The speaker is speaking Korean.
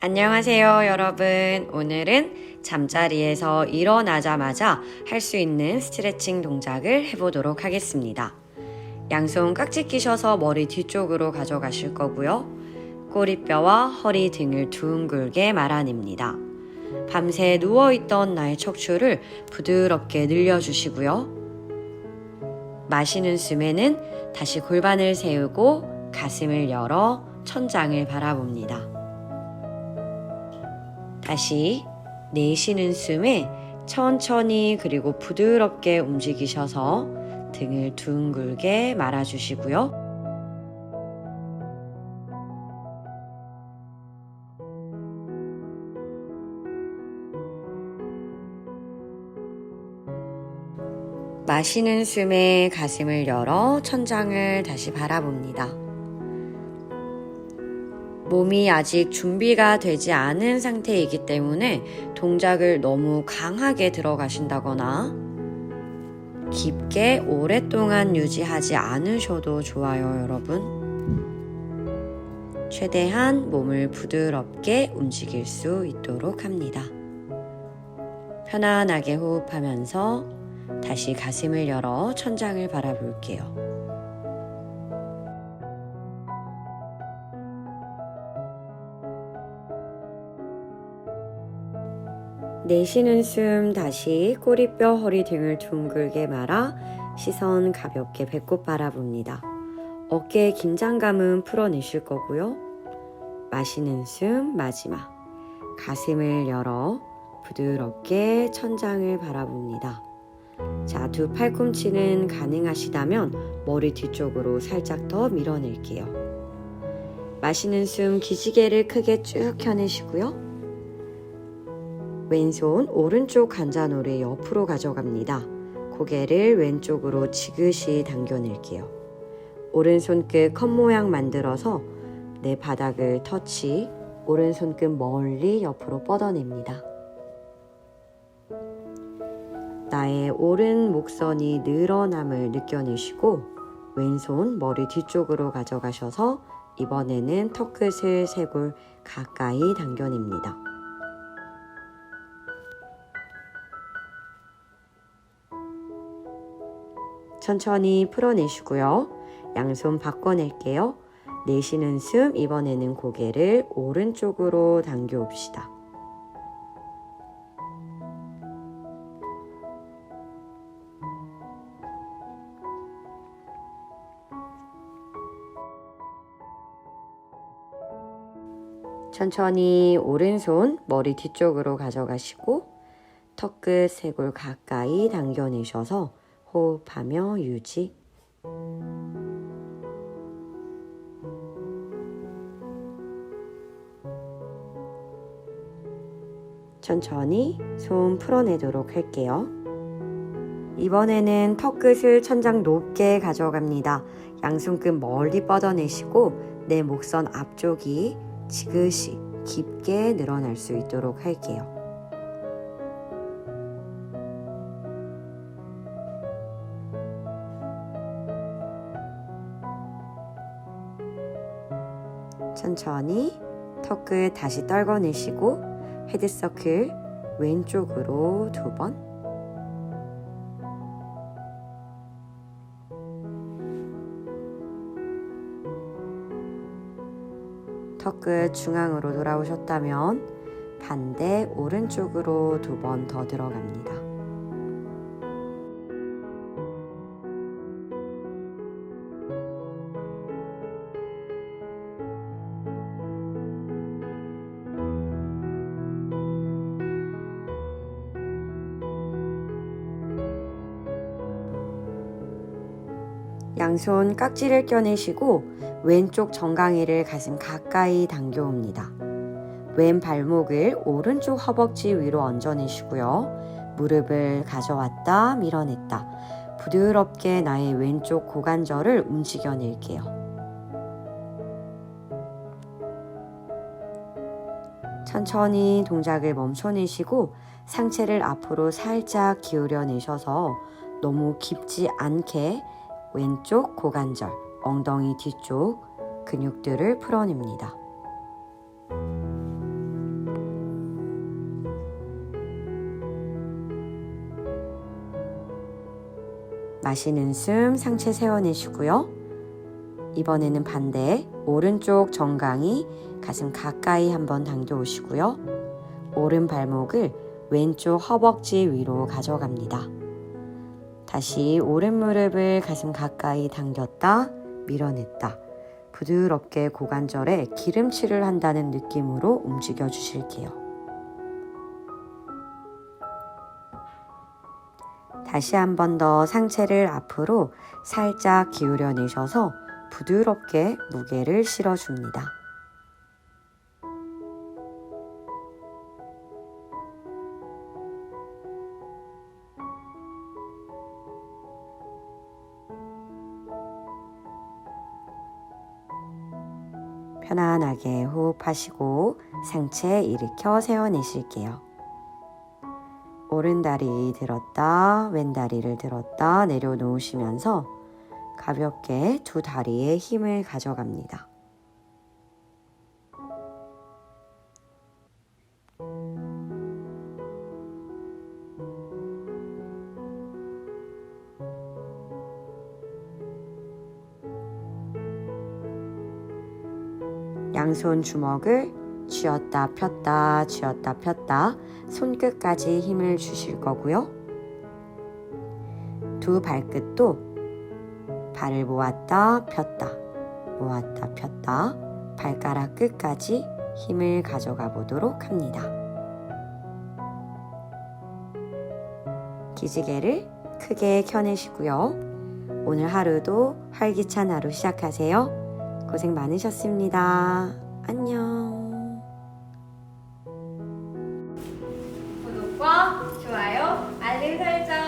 안녕하세요, 여러분. 오늘은 잠자리에서 일어나자마자 할 수 있는 스트레칭 동작을 해보도록 하겠습니다. 양손 깍지 끼셔서 머리 뒤쪽으로 가져가실 거고요. 꼬리뼈와 허리 등을 둥글게 말아냅니다. 밤새 누워있던 나의 척추를 부드럽게 늘려주시고요. 마시는 숨에는 다시 골반을 세우고 가슴을 열어 천장을 바라봅니다. 다시 내쉬는 숨에 천천히 그리고 부드럽게 움직이셔서 등을 둥글게 말아주시고요. 마시는 숨에 가슴을 열어 천장을 다시 바라봅니다. 몸이 아직 준비가 되지 않은 상태이기 때문에 동작을 너무 강하게 들어가신다거나 깊게 오랫동안 유지하지 않으셔도 좋아요, 여러분. 최대한 몸을 부드럽게 움직일 수 있도록 합니다. 편안하게 호흡하면서 다시 가슴을 열어 천장을 바라볼게요. 내쉬는 숨 다시 꼬리뼈 허리 등을 둥글게 말아 시선 가볍게 배꼽 바라봅니다. 어깨의 긴장감은 풀어내실 거고요. 마시는 숨 마지막 가슴을 열어 부드럽게 천장을 바라봅니다. 자, 두 팔꿈치는 가능하시다면 머리 뒤쪽으로 살짝 더 밀어낼게요. 마시는 숨 기지개를 크게 쭉 펴내시고요. 왼손 오른쪽 관자놀이 옆으로 가져갑니다. 고개를 왼쪽으로 지그시 당겨낼게요. 오른손 끝컵 모양 만들어서 내 바닥을 터치, 오른손 끝 멀리 옆으로 뻗어냅니다. 나의 오른 목선이 늘어남을 느껴내시고 왼손 머리 뒤쪽으로 가져가셔서 이번에는 턱끝을 쇄골 가까이 당겨냅니다. 천천히 풀어내시고요. 양손 바꿔낼게요. 내쉬는 숨 이번에는 고개를 오른쪽으로 당겨 옵시다. 천천히 오른손 머리 뒤쪽으로 가져가시고 턱끝 쇄골 가까이 당겨내셔서 호흡하며 유지. 천천히 손 풀어내도록 할게요. 이번에는 턱끝을 천장 높게 가져갑니다. 양손끝 멀리 뻗어내시고 내 목선 앞쪽이 지그시 깊게 늘어날 수 있도록 할게요. 천천히 턱 끝 다시 떨궈내시고 헤드서클 왼쪽으로 두 번. 턱 끝 중앙으로 돌아오셨다면 반대 오른쪽으로 두 번 더 들어갑니다. 양손 깍지를 껴내시고 왼쪽 정강이를 가슴 가까이 당겨옵니다. 왼 발목을 오른쪽 허벅지 위로 얹어내시고요. 무릎을 가져왔다 밀어냈다. 부드럽게 나의 왼쪽 고관절을 움직여낼게요. 천천히 동작을 멈춰내시고 상체를 앞으로 살짝 기울여 내셔서 너무 깊지 않게 왼쪽 고관절, 엉덩이 뒤쪽 근육들을 풀어냅니다. 마시는 숨 상체 세워내시고요. 이번에는 반대 오른쪽 정강이 가슴 가까이 한번 당겨오시고요. 오른 발목을 왼쪽 허벅지 위로 가져갑니다. 다시 오른 무릎을 가슴 가까이 당겼다 밀어냈다. 부드럽게 고관절에 기름칠을 한다는 느낌으로 움직여 주실게요. 다시 한 번 더 상체를 앞으로 살짝 기울여 내셔서 부드럽게 무게를 실어줍니다. 편안하게 호흡하시고 상체 일으켜 세워내실게요. 오른 다리 들었다, 왼 다리를 들었다 내려놓으시면서 가볍게 두 다리에 힘을 가져갑니다. 양손 주먹을 쥐었다 폈다 쥐었다 폈다 손끝까지 힘을 주실 거고요. 두 발끝도 발을 모았다 폈다 모았다 폈다 발가락 끝까지 힘을 가져가 보도록 합니다. 기지개를 크게 켜내시고요. 오늘 하루도 활기찬 하루 시작하세요. 고생 많으셨습니다. 안녕. 구독과 좋아요, 알림 설정